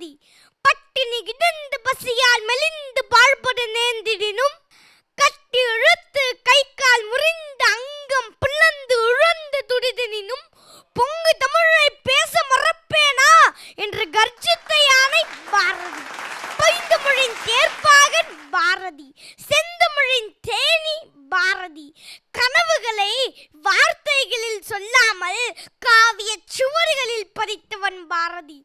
சாதி பட்டினி கிடந்து பசியால் மெலிந்து பாழ்பட நேர்ந்திடினும் கட்டி இழுத்து கை கால் முறிந்து அங்கம் பிளந்து உழந்து துடிதனினும் பொங்கு தமிழை பேச மறப்பேனா என்று கர்ஜித்த யானை பாரதி. பைந்தமிழின் தேர்ப்பாகன் பாரதி. செந்தமிழின் தேனி பாரதி. கனவுகளை வார்த்தைகளில் சொல்லாமல் காவிய சுவர்களில் பதித்தவன் பாரதி.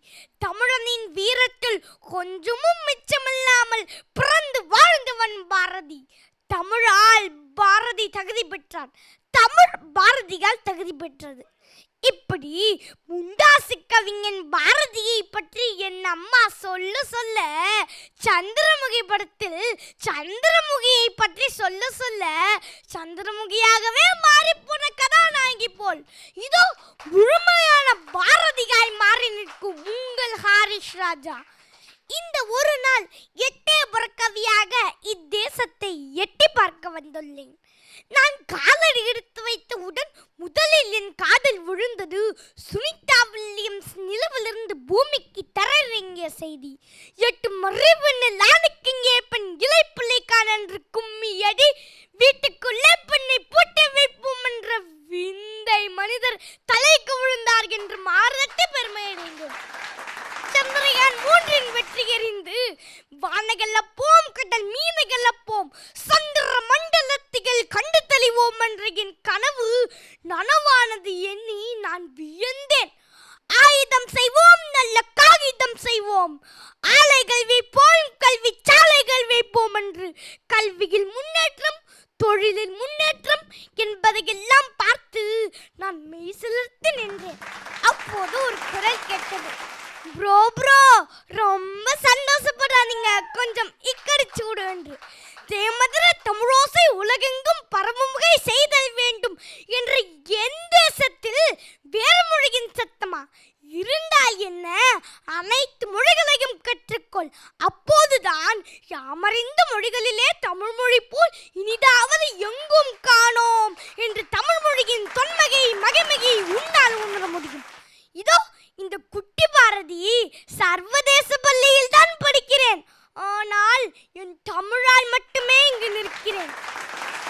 தமிழனின் வீரத்தில் கொஞ்சமும் மிச்சமில்லாமல் பிறந்து வாழ்ந்தவன் பாரதி. தமிழால் பாரதி தகுதி பெற்றான். தமிழ் பாரதியால் தகுதி பெற்றது. இப்படி முண்டாசு கவிஞன் பாரதியை பற்றி என் அம்மா சொல்ல சொல்ல சந்திரமுகி படத்தில் சந்திரமுகியை பற்றி சொல்ல சொல்ல சந்திரமுகியாகவே மாறிப்போன கதாநாயகி போல். இது நிற்கும் ஹாரிஷ் ராஜா. இந்த ஒரு நாள் எட்டயபுர கவியாக இத்தேசத்தை எட்டி பார்க்க வந்துள்ளேன். நான் காலடி எடுத்து வைத்தவுடன் முதலில் என் காதல் விழுந்தது சுனிதா வில்லியம்ஸ் நிலவிலிருந்து பூமிக்கு தரையிறங்கிய செய்தி. எட்டு மறைவு லானுக்கிங்கே பெண் இலைப்பிள்ளைக்கான என்று கும்மி அடி வீட்டுக்குள்ளே பெண்ணை பூட்டி வைப்போம் என்ற விந்தை மனிதர் தலைக்கு விழுந்தார் என்று மாறுதட்டி பெருமை அடைந்தோம் எறிந்து வானகல்ல போம் கடல் மீனகல்ல போம் சந்திர மண்டலத்திகள் கண்டு தெளிவோம் என்ற என் கனவு நனவானது எண்ணி நான் வியந்தேன். ஆயுதம் செய்வோம் நல்ல காகிதம் செய்வோம் ஆலைகள் வைப்போம் கல்வி சாலைகள் வைப்போம் என்று கல்வியில் முன்னேற்றம் தொழிலில் முன்னேற்றம் என்பதையெல்லாம் பார்த்து நான் மெய்சிலிர்த்து நின்றேன். அப்போது ஒரு குரல் கேட்டது. ப்ரோ ப்ரோ ரொம்ப கொள். அப்போதுதான் யாமறிந்த மொழிகளிலே தமிழ் மொழி போல் இனிதாவது எங்கும் காணோம் என்று தமிழ் மொழியின் தொன்மகை மகிமையை உன்னால் உணர முடியும். இதோ இந்த குட்டி பாரதி சர்வதேச